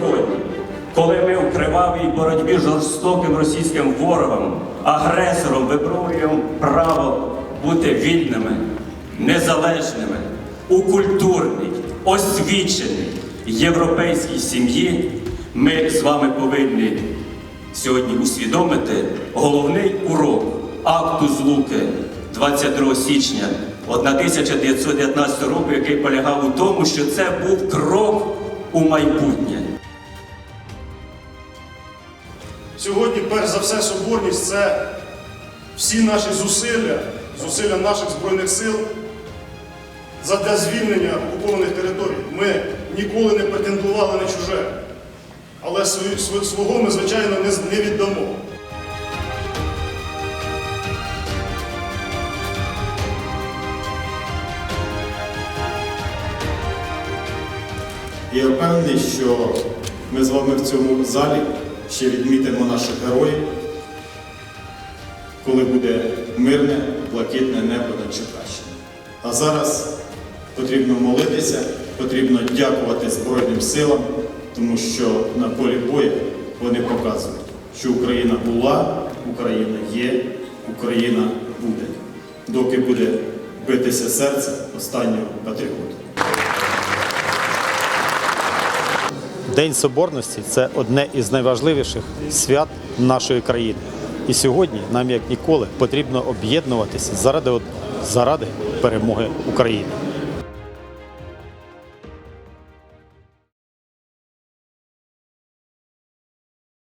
сьогодні, коли ми у кривавій боротьбі з жорстоким російським ворогом, агресором виборюємо право бути вільними, незалежними, у культурній, освіченій європейській сім'ї, ми з вами повинні сьогодні усвідомити головний урок акту злуки 22 січня 1919 року, який полягав у тому, що це був крок у майбутнє. Сьогодні, перш за все, соборність це всі наші зусилля, зусилля наших Збройних сил задля звільнення окупованих територій. Ми ніколи не претендували на чуже, але свого ми, звичайно, не, віддамо. Я впевнений, що ми з вами в цьому залі ще відмітимо наших героїв, коли буде мирне, блакитне небо над Черкащиною. А зараз потрібно молитися, потрібно дякувати Збройним силам, тому що на полі бою вони показують, що Україна була, Україна є, Україна буде, доки буде битися серце останнього патріота. День Соборності це одне із найважливіших свят нашої країни. І сьогодні нам як ніколи потрібно об'єднуватися заради заради перемоги України.